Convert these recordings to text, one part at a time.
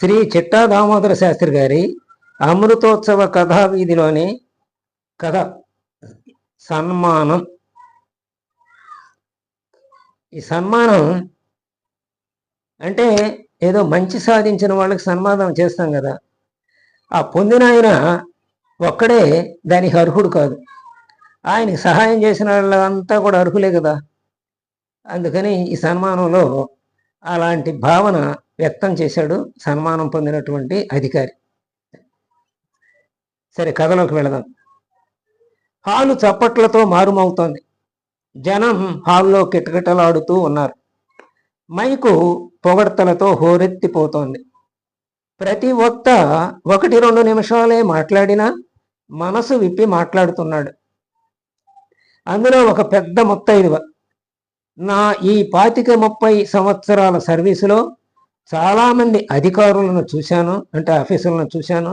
శ్రీ చిట్టా దామోదర శాస్త్రి గారి అమృతోత్సవ కథా వీధిలోని కథ. సన్మానం. ఈ సన్మానం అంటే ఏదో మంచి సాధించిన వాళ్ళకి సన్మానం చేస్తాం కదా. ఆ పొందిన ఆయన ఒక్కడే దానికి అర్హుడు కాదు. ఆయనకి సహాయం చేసిన వాళ్ళంతా కూడా అర్హులే కదా. అందుకని ఈ సన్మానంలో అలాంటి భావన వ్యక్తం చేశాడు సన్మానం పొందినటువంటి అధికారి. సరే కథలోకి వెళదాం. హాలు చప్పట్లతో మారుమవుతోంది. జనం హాల్లో కిటకిటలాడుతూ ఉన్నారు. మైకు పొగడ్తలతో హోరెత్తిపోతోంది. ప్రతి ఒక్క ఒకటి రెండు నిమిషాలే మాట్లాడినా మనసు విప్పి మాట్లాడుతున్నాడు. అందులో ఒక పెద్ద ముత్తైదువ. నా ఈ పాతిక ముప్పై సంవత్సరాల సర్వీసులో చాలామంది అధికారులను చూశాను అంటే ఆఫీసులను చూశాను.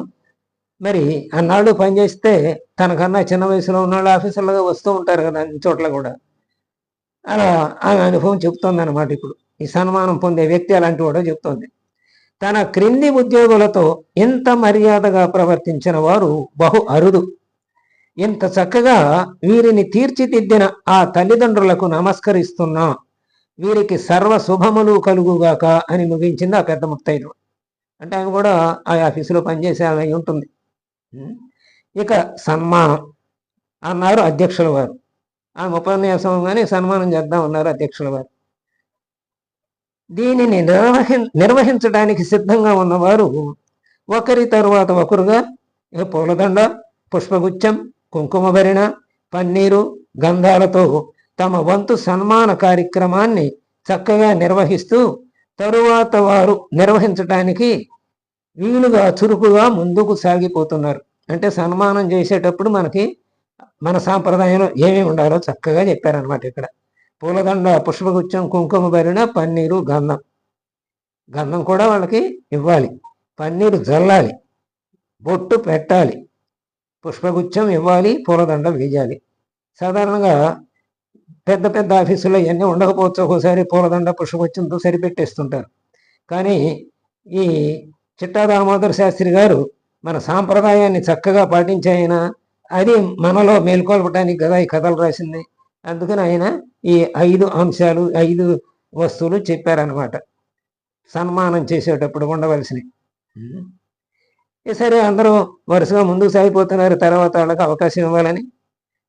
మరి అన్నాళ్ళు పనిచేస్తే తనకన్నా చిన్న వయసులో ఉన్న వాళ్ళు ఆఫీసర్లుగా వస్తూ ఉంటారు కదా అన్ని చోట్ల కూడా. అలా ఆమె అనుభవం చెప్తోంది అనమాట ఇప్పుడు. ఈ సన్మానం పొందే వ్యక్తి అలాంటి వాడో చెప్తోంది తన క్రింది ఉద్యోగులతో ఇంత మర్యాదగా ప్రవర్తించిన వారు బహు అరుదు. ఇంత చక్కగా వీరిని తీర్చిదిద్దిన ఆ తల్లిదండ్రులకు నమస్కరిస్తున్నా వీరికి సర్వ శుభములు కలుగుగాక అని ముగించింది ఆ పెద్ద ముత్తైదు. అంటే ఆయన కూడా ఆ ఆఫీసులో పనిచేసే ఆమె ఉంటుంది. ఇక సన్మానం అన్నారు అధ్యక్షుల వారు. ఆమె ఉపన్యాసం కానీ సన్మానం చేద్దాం అన్నారు అధ్యక్షుల వారు. దీనిని నిర్వహి నిర్వహించడానికి సిద్ధంగా ఉన్నవారు ఒకరి తరువాత ఒకరుగా ఇక పూలదండ పుష్పగుచ్చం కుంకుమ భరిణ పన్నీరు గంధాలతో తమ వంతు సన్మాన కార్యక్రమాన్ని చక్కగా నిర్వహిస్తూ తరువాత వారు నిర్వహించడానికి వీలుగా చురుకుగా ముందుకు సాగిపోతున్నారు. అంటే సన్మానం చేసేటప్పుడు మనకి మన సాంప్రదాయంలో ఏమేమి ఉండాలో చక్కగా చెప్పారనమాట ఇక్కడ. పూలదండ పుష్పగుచ్చం కుంకుమ బరిన పన్నీరు గంధం. గంధం కూడా వాళ్ళకి ఇవ్వాలి. పన్నీరు జల్లాలి. బొట్టు పెట్టాలి. పుష్పగుచ్చం ఇవ్వాలి పూలదండ వేయాలి. సాధారణంగా పెద్ద పెద్ద ఆఫీసుల్లో ఇవన్నీ ఉండకపోవచ్చు. ఒక్కోసారి పూలదండ పుష్పగుచ్చంతో సరిపెట్టేస్తుంటారు. కానీ ఈ చిట్టా దామోదర శాస్త్రి గారు మన సాంప్రదాయాన్ని చక్కగా పాటించాయన అది మనలో మేల్కొల్పడానికి కదా ఈ కథలు రాసింది. అందుకని ఆయన ఈ ఐదు అంశాలు ఐదు వస్తువులు చెప్పారనమాట సన్మానం చేసేటప్పుడు ఉండవలసినవి. సరే అందరూ వరుసగా ముందుకు సాగిపోతున్నారు. తర్వాత వాళ్ళకి అవకాశం ఇవ్వాలని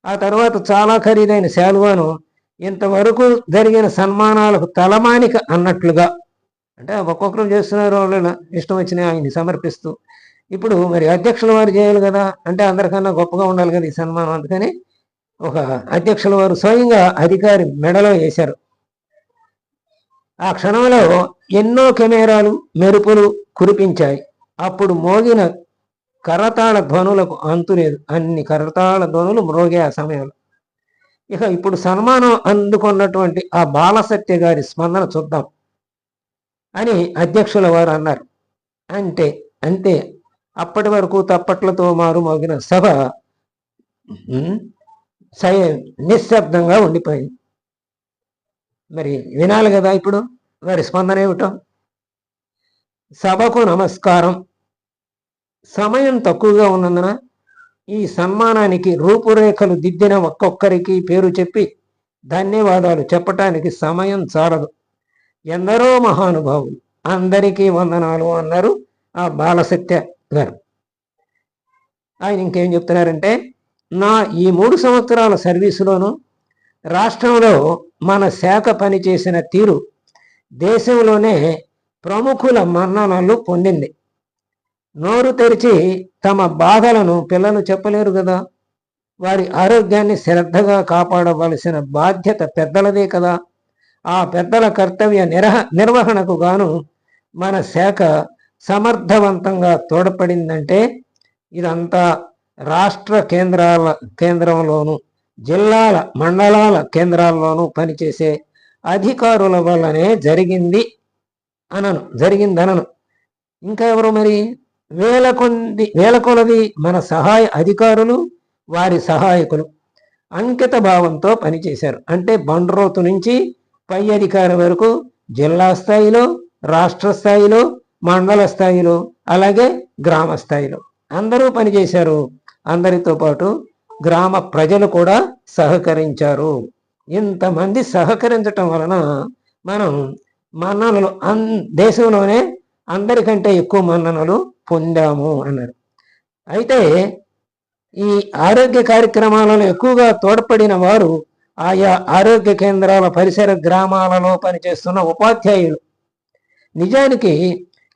ఆ తర్వాత చాలా ఖరీదైన శాలువాను. ఇంతవరకు జరిగిన సన్మానాలకు తలమానిక అన్నట్లుగా. అంటే ఒక్కొక్కరు చేస్తున్నారు వాళ్ళ ఇష్టం వచ్చిన ఆయన్ని సమర్పిస్తూ. ఇప్పుడు మరి అధ్యక్షుల వారు చేయాలి కదా అంటే అందరికన్నా గొప్పగా ఉండాలి కదా ఈ సన్మానం. అందుకని ఒక అధ్యక్షుల వారు స్వయంగా అధికారి మెడలో వేశారు. ఆ క్షణంలో ఎన్నో కెమెరాలు మెరుపులు కురిపించాయి. అప్పుడు మోగిన కరతాళ ధ్వనులకు అంతులేదు అన్ని కరతాళ ధ్వనులు మ్రోగే ఆ సమయంలో. ఇక ఇప్పుడు సన్మానం అందుకున్నటువంటి ఆ బాలసత్య గారి స్పందన చూద్దాం అని అధ్యక్షుల వారు అన్నారు. అంటే అంతే అప్పటి వరకు తప్పట్లతో మారు మోగిన సభ సై నిశ్శబ్దంగా ఉండిపోయింది. మరి వినాలి కదా ఇప్పుడు? వారి స్పందన ఏమిటో? సభకు నమస్కారం. సమయం తక్కువగా ఉన్నందున ఈ సన్మానానికి రూపురేఖలు దిద్దిన ఒక్కొక్కరికి పేరు చెప్పి ధన్యవాదాలు చెప్పటానికి సమయం చాలదు. ఎందరో మహానుభావులు అందరికీ వందనాలు అన్నారు ఆ బాలసత్య గారు. ఆయన ఇంకేం చెప్తున్నారంటే నా ఈ మూడు సంవత్సరాల సర్వీసులోను రాష్ట్రంలో మన శాఖ పనిచేసిన తీరు దేశంలోనే ప్రముఖుల మన్ననలు పొందింది. నోరు తెరిచి తమ బాధలను పిల్లలు చెప్పలేరు కదా. వారి ఆరోగ్యాన్ని శ్రద్ధగా కాపాడవలసిన బాధ్యత పెద్దలదే కదా. ఆ పెద్దల కర్తవ్య నిర్హ నిర్వహణకు గాను మన శాఖ సమర్థవంతంగా తోడ్పడిందంటే ఇదంతా రాష్ట్ర కేంద్రాల కేంద్రంలోను జిల్లాల మండలాల కేంద్రాల్లోనూ పనిచేసే అధికారుల వల్లనే జరిగింది అనను జరిగిందనను. ఇంకా ఎవరు మరి? వేల కొంది వేల కొలది మన సహాయ అధికారులు వారి సహాయకులు. అంకిత భావంతో పనిచేశారు. అంటే బండరోతు నుంచి పై అధికారి వరకు జిల్లా స్థాయిలో రాష్ట్ర స్థాయిలో మండల స్థాయిలో అలాగే గ్రామ స్థాయిలో అందరూ పనిచేశారు. అందరితో పాటు గ్రామ ప్రజలు కూడా సహకరించారు. ఇంతమంది సహకరించటం వలన మనం మన్ననలు అన్ దేశంలోనే అందరికంటే ఎక్కువ మన్ననలు పొందాము అన్నారు. అయితే ఈ ఆరోగ్య కార్యక్రమాలలో ఎక్కువగా తోడ్పడిన వారు ఆయా ఆరోగ్య కేంద్రాల పరిసర గ్రామాలలో పనిచేస్తున్న ఉపాధ్యాయులు. నిజానికి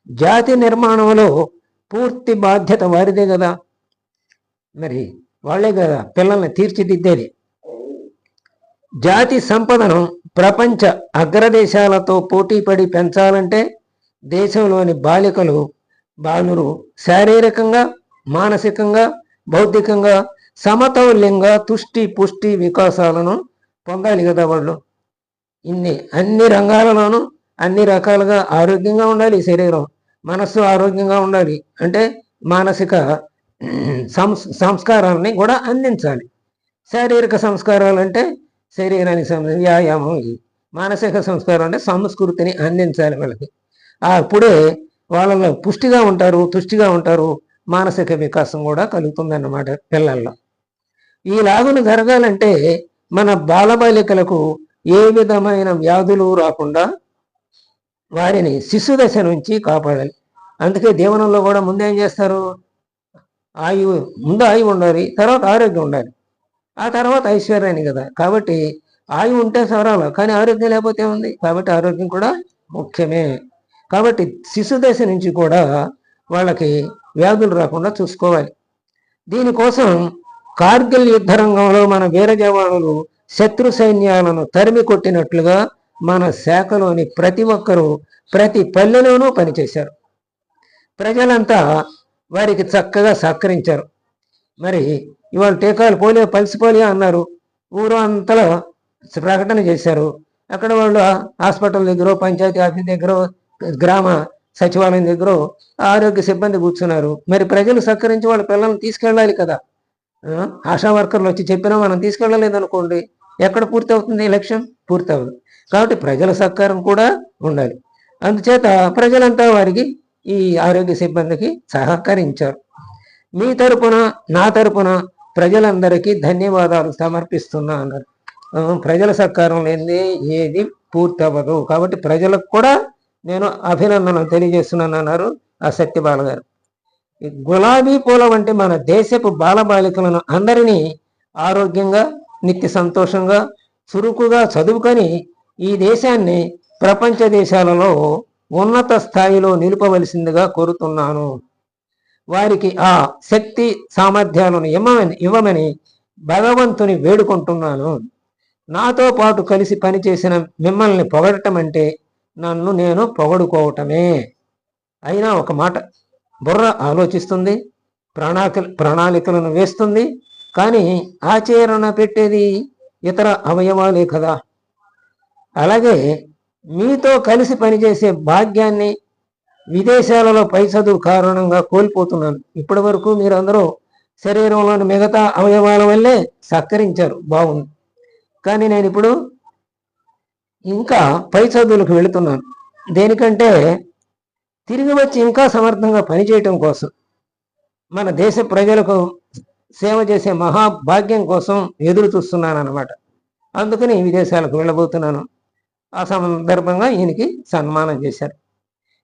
జాతి నిర్మాణంలో పూర్తి బాధ్యత వారిదే కదా. మరి వాళ్ళే కదా పిల్లల్ని తీర్చిదిద్దేది. జాతి సంపదను ప్రపంచ అగ్రదేశాలతో పోటీపడి పెంచాలంటే దేశంలోని బాలికలు బాలురు శారీరకంగా మానసికంగా బౌద్ధికంగా సమతౌల్యంగా తుష్టి పుష్టి వికాసాలను పొందాలి కదా వాళ్ళు. ఇన్ని అన్ని రంగాలలోనూ అన్ని రకాలుగా ఆరోగ్యంగా ఉండాలి శరీరం. మనస్సు ఆరోగ్యంగా ఉండాలి. అంటే మానసిక సంస్ సంస్కారాలని కూడా అందించాలి. శారీరక సంస్కారాలు అంటే శరీరానికి సంబంధించి వ్యాయామం మానసిక సంస్కారం అంటే సంస్కృతిని అందించాలి వాళ్ళకి. అప్పుడే వాళ్ళలో పుష్టిగా ఉంటారు తుష్టిగా ఉంటారు మానసిక వికాసం కూడా కలుగుతుందన్నమాట పిల్లల్లో. ఈ లాగును జరగాలంటే మన బాలబాలికలకు ఏ విధమైన వ్యాధులు రాకుండా వారిని శిశు దశ నుంచి కాపాడాలి. అందుకే దీవనంలో కూడా ముందేం చేస్తారు? ఆయువు ముందు ఆయువు ఉండాలి తర్వాత ఆరోగ్యం ఉండాలి. ఆ తర్వాత ఐశ్వర్యాన్ని కదా. కాబట్టి ఆయువు ఉంటే సవరాలు కానీ ఆరోగ్యం లేకపోతే ఉంది కాబట్టి ఆరోగ్యం కూడా ముఖ్యమే. కాబట్టి శిశు దశ నుంచి కూడా వాళ్ళకి వ్యాధులు రాకుండా చూసుకోవాలి. దీనికోసం కార్గిల్ యుద్ధ రంగంలో మన వీర జవానులు శత్రు సైన్యాలను తరిమి కొట్టినట్లుగా మన శాఖలోని ప్రతి ఒక్కరూ ప్రతి పల్లెలోనూ పనిచేశారు. ప్రజలంతా వారికి చక్కగా సహకరించారు. మరి ఇవాళ టీకాలు పోలియో పల్సి పోలియో అన్నారు. ఊరు అంతలో ప్రకటన చేశారు. అక్కడ వాళ్ళు హాస్పిటల్ దగ్గర పంచాయతీ ఆఫీస్ దగ్గర గ్రామ సచివాలయం దగ్గర ఆరోగ్య సిబ్బంది కూర్చున్నారు. మరి ప్రజలు సహకరించి వాళ్ళ పిల్లల్ని తీసుకెళ్ళాలి కదా. ఆశా వర్కర్లు వచ్చి చెప్పినా మనం తీసుకెళ్ళలేదనుకోండి ఎక్కడ పూర్తి అవుతుంది ఈ లక్ష్యం? పూర్తి అవ్వదు కాబట్టి ప్రజల సహకారం కూడా ఉండాలి. అందుచేత ప్రజలంతా వారికి ఈ ఆరోగ్య సిబ్బందికి సహకరించారు. మీ తరపున నా తరపున ప్రజలందరికీ ధన్యవాదాలు సమర్పిస్తున్నా అన్నారు. ప్రజల సహకారం లేనిదే ఏది పూర్తి అవ్వదు కాబట్టి ప్రజలకు కూడా నేను అభినందనలు తెలియజేస్తున్నాను అన్నారు ఆ సత్యబాల గారు. ఈ గులాబీ పూల వంటి మన దేశపు బాలబాలికలను అందరినీ ఆరోగ్యంగా నిత్య సంతోషంగా చురుకుగా చదువుకొని ఈ దేశాన్ని ప్రపంచ దేశాలలో ఉన్నత స్థాయిలో నిలుపవలసిందిగా కోరుతున్నాను. వారికి ఆ శక్తి సామర్థ్యాలను ఇవ్వమని ఇవ్వమని భగవంతుని వేడుకుంటున్నాను. నాతో పాటు కలిసి పనిచేసిన మిమ్మల్ని పొగడటం అంటే నన్ను నేను పొగడుకోవటమే. అయినా ఒక మాట బుర్ర ఆలోచిస్తుంది ప్రణాళిక ప్రణాళికలను వేస్తుంది కానీ ఆచరణ పెట్టేది ఇతర అవయవాలే కదా. అలాగే మీతో కలిసి పనిచేసే భాగ్యాన్ని విదేశాలలో పై చదువు కారణంగా కోల్పోతున్నాను. ఇప్పటి వరకు మీరందరూ శరీరంలోని మిగతా అవయవాల వల్లే సత్కరించారు బాగుంది. కానీ నేను ఇప్పుడు ఇంకా పై చదువులకు వెళుతున్నాను. దేనికంటే తిరిగి వచ్చి ఇంకా సమర్థంగా పనిచేయటం కోసం మన దేశ ప్రజలకు సేవ చేసే మహాభాగ్యం కోసం ఎదురు చూస్తున్నాను అనమాట అందుకని విదేశాలకు వెళ్ళబోతున్నాను. ఆ సందర్భంగా ఈయనకి సన్మానం చేశారు.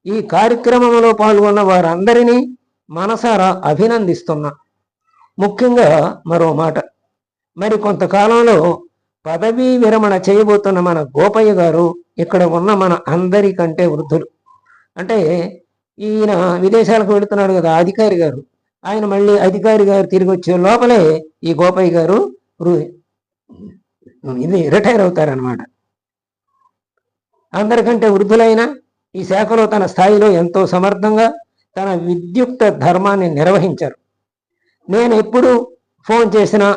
ఈ కార్యక్రమంలో పాల్గొన్న వారందరినీ మనసారా అభినందిస్తున్నా. ముఖ్యంగా మరో మాట. మరి కొంతకాలంలో పదవీ విరమణ చేయబోతున్న మన గోపయ్య గారు ఇక్కడ ఉన్న మన అందరికంటే వృద్ధులు. అంటే ఈయన విదేశాలకు వెళుతున్నాడు కదా అధికారి గారు. ఆయన మళ్ళీ అధికారి గారు తిరిగి వచ్చే లోపలే ఈ గోపయ్య గారు ఇది రిటైర్ అవుతారనమాట అందరికంటే వృద్ధులైన ఈ శాఖలో తన స్థాయిలో ఎంతో సమర్థంగా తన విద్యుక్త ధర్మాన్ని నిర్వహించారు. నేను ఎప్పుడు ఫోన్ చేసినా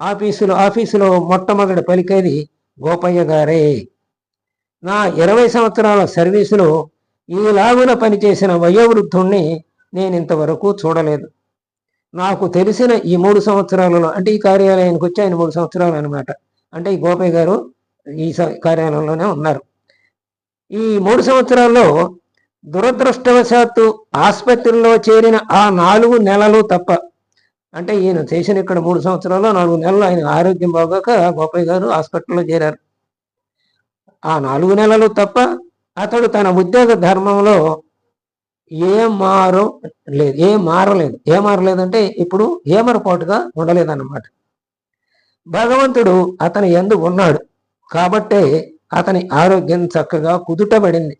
ఆఫీసులో ఆఫీసులో మొట్టమొదటి పలికేది గోపయ్య గారే. నా ఇరవై సంవత్సరాల సర్వీసులో ఈలాగున పనిచేసిన వయోవృద్ధుణ్ణి నేను ఇంతవరకు చూడలేదు. నాకు తెలిసిన ఈ మూడు సంవత్సరాలలో అంటే ఈ కార్యాలయానికి వచ్చి ఆయన మూడు సంవత్సరాలు అనమాట అంటే ఈ గోపయ్య గారు ఈ స- కార్యాలయంలోనే ఉన్నారు. ఈ మూడు సంవత్సరాల్లో దురదృష్టవశాత్తు ఆసుపత్రిలో చేరిన ఆ నాలుగు నెలలు తప్ప అంటే ఈయన చేసిన ఇక్కడ మూడు సంవత్సరాలు నాలుగు నెలలు ఆయన ఆరోగ్యం బాగోక గోపయ్య గారు హాస్పిటల్లో చేరారు. ఆ నాలుగు నెలలు తప్ప అతడు తన ఉద్యోగ ధర్మంలో ఏ మారు లేదు ఏ మారలేదు. ఏ మారలేదంటే ఇప్పుడు ఏమరపాటుగా ఉండలేదన్నమాట. భగవంతుడు అతని ఎందు ఉన్నాడు కాబట్టే అతని ఆరోగ్యం చక్కగా కుదుటబడింది.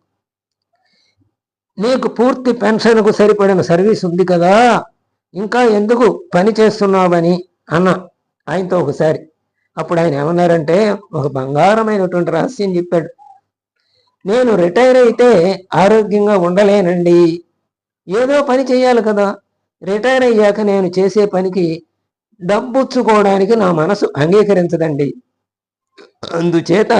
నీకు పూర్తి పెన్షన్కు సరిపడిన సర్వీస్ ఉంది కదా? ఇంకా ఎందుకు పని చేస్తున్నావని అన్న ఆయనతో ఒకసారి. అప్పుడు ఆయన ఏమన్నారంటే ఒక బంగారమైనటువంటి రహస్యం చెప్పాడు. నేను రిటైర్ అయితే ఆరోగ్యంగా ఉండలేనండి. ఏదో పని చేయాలి కదా. రిటైర్ అయ్యాక నేను చేసే పనికి డబ్బుచ్చుకోవడానికి నా మనసు అంగీకరించదండి. అందుచేత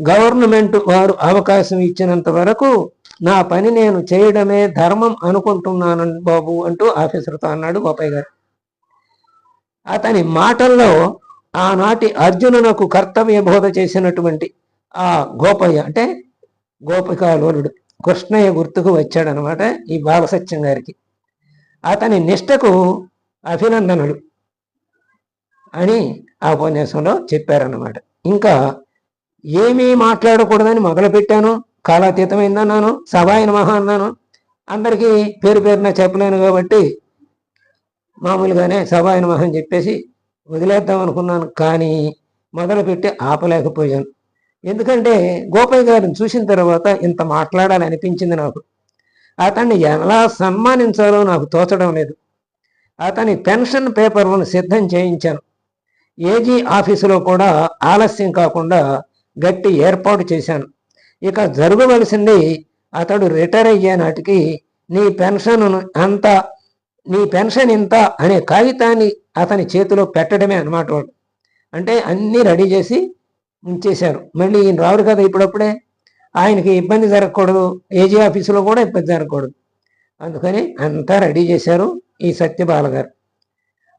గవర్నమెంట్ వారు అవకాశం ఇచ్చినంత వరకు నా పని నేను చేయడమే ధర్మం అనుకుంటున్నాను బాబు అంటూ ఆఫీసర్తో అన్నాడు గోపయ్య గారు. అతని మాటల్లో ఆనాటి అర్జునునకు కర్తవ్య బోధ చేసినటువంటి ఆ గోపయ్య అంటే గోపికాలోలుడు కృష్ణయ్య గుర్తుకు వచ్చాడనమాట ఈ బాలసత్యం గారికి. అతని నిష్టకు అభినందనలు అని ఆ ఉపన్యాసంలో చెప్పారన్నమాట. ఇంకా ఏమీ మాట్లాడకూడదని మొదలుపెట్టాను. కాలాతీతమైందన్నాను సభాయన మహా అన్నాను. అందరికీ పేరు పేరున చెప్పలేను కాబట్టి మామూలుగానే సభాయన మహా అని చెప్పేసి వదిలేద్దాం అనుకున్నాను కానీ మొదలుపెట్టి ఆపలేకపోయాను. ఎందుకంటే గోపయ్య గారిని చూసిన తర్వాత ఇంత మాట్లాడాలి అనిపించింది నాకు. అతన్ని ఎలా సన్మానించాలో నాకు తోచడం లేదు. అతని పెన్షన్ పేపర్లను సిద్ధం చేయించాను. ఏజీ ఆఫీసులో కూడా ఆలస్యం కాకుండా గట్టి ఏర్పాటు చేశాను. ఇక జరగవలసింది అతడు రిటైర్ అయ్యే నాటికి నీ పెన్షన్ అంత నీ పెన్షన్ ఇంత అనే కాగితాన్ని అతని చేతిలో పెట్టడమే అన్నమాట వాడు. అంటే అన్నీ రెడీ చేసి ఉంచేశారు. మళ్ళీ ఈయన రారు కదా ఇప్పుడప్పుడే. ఆయనకి ఇబ్బంది జరగకూడదు. ఏజీ ఆఫీసులో కూడా ఇబ్బంది జరగకూడదు. అందుకని అంతా రెడీ చేశారు ఈ సత్యబాల గారు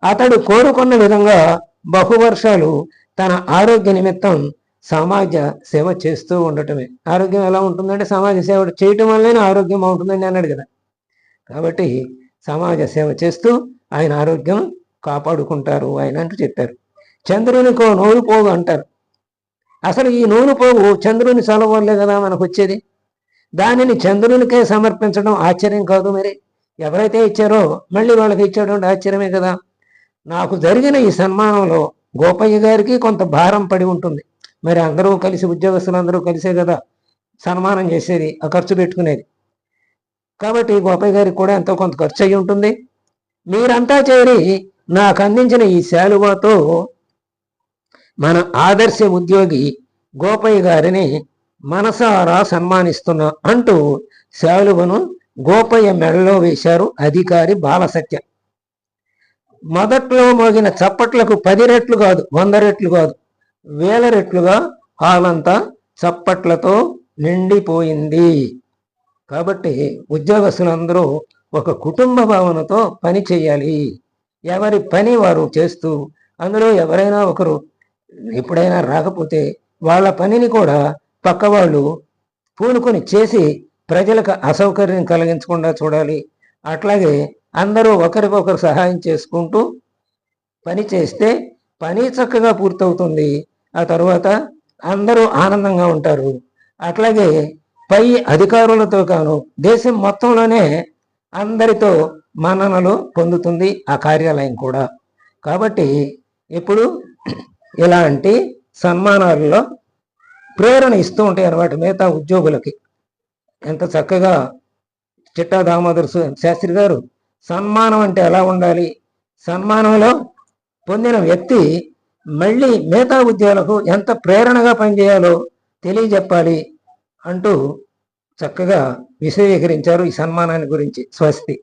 అతడు కోరుకున్న విధంగా బహువర్షాలు తన ఆరోగ్య నిమిత్తం సమాజ సేవ చేస్తూ ఉండటమే. ఆరోగ్యం ఎలా ఉంటుందంటే సమాజ సేవ చేయటం వల్లనే ఆరోగ్యం బాగుంటుందని అన్నాడు కదా. కాబట్టి సమాజ సేవ చేస్తూ ఆయన ఆరోగ్యం కాపాడుకుంటారు ఆయన అంటూ చెప్పారు. చంద్రునికో నోరు పోగు అంటారు. అసలు ఈ నూనె పోగు చంద్రుని సెలవు వల్లే కదా మనకు వచ్చేది. దానిని చంద్రునికే సమర్పించడం ఆశ్చర్యం కాదు మరి. ఎవరైతే ఇచ్చారో మళ్ళీ వాళ్ళకి ఇచ్చేటువంటి ఆశ్చర్యమే కదా. నాకు జరిగిన ఈ సన్మానంలో గోపయ్య గారికి కొంత భారం పడి ఉంటుంది. మరి అందరూ కలిసి ఉద్యోగస్తులు అందరూ కలిసే కదా సన్మానం చేసేది ఆ ఖర్చు పెట్టుకునేది. కాబట్టి గోపయ్య గారికి కూడా ఎంతో కొంత ఖర్చు అయి ఉంటుంది. మీరంతా చేరి నాకు అందించిన ఈ శాలువాతో మన ఆదర్శ ఉద్యోగి గోపయ్య గారిని మనసారా సన్మానిస్తున్నా అంటూ శాలువను గోపయ్య మెడలో వేశారు అధికారి బాలసత్య. మొదట్లో మోగిన చప్పట్లకు పది రెట్లు కాదు వంద రెట్లు కాదు. వేల రెట్లుగా హాలంతా చప్పట్లతో నిండిపోయింది. కాబట్టి ఉద్యోగస్తులందరూ ఒక కుటుంబ భావనతో పని చేయాలి. ఎవరి పని వారు చేస్తూ అందులో ఎవరైనా ఒకరు ఎప్పుడైనా రాకపోతే వాళ్ళ పనిని కూడా పక్క వాళ్ళు పూనుకొని చేసి ప్రజలకు అసౌకర్యం కలిగించకుండా చూడాలి. అట్లాగే అందరూ ఒకరికొకరు సహాయం చేసుకుంటూ పని చేస్తే పని చక్కగా పూర్తవుతుంది. ఆ తర్వాత అందరూ ఆనందంగా ఉంటారు. అట్లాగే పై అధికారులతో కాను దేశం మొత్తంలోనే అందరితో మన్ననలు పొందుతుంది ఆ కార్యాలయం కూడా. కాబట్టి ఇప్పుడు ఇలాంటి సన్మానాలలో ప్రేరణ ఇస్తూ ఉంటాయి అన్నమాట మిగతా ఉద్యోగులకి. ఎంత చక్కగా చిట్టా దామోదర్ శాస్త్రి గారు సన్మానం అంటే ఎలా ఉండాలి? సన్మానంలో పొందిన వ్యక్తి మళ్ళీ మిగతా ఉద్యోగులకు ఎంత ప్రేరణగా పనిచేయాలో తెలియజెప్పాలి అంటూ చక్కగా విశదీకరించారు ఈ సన్మానాన్ని గురించి స్వస్తి.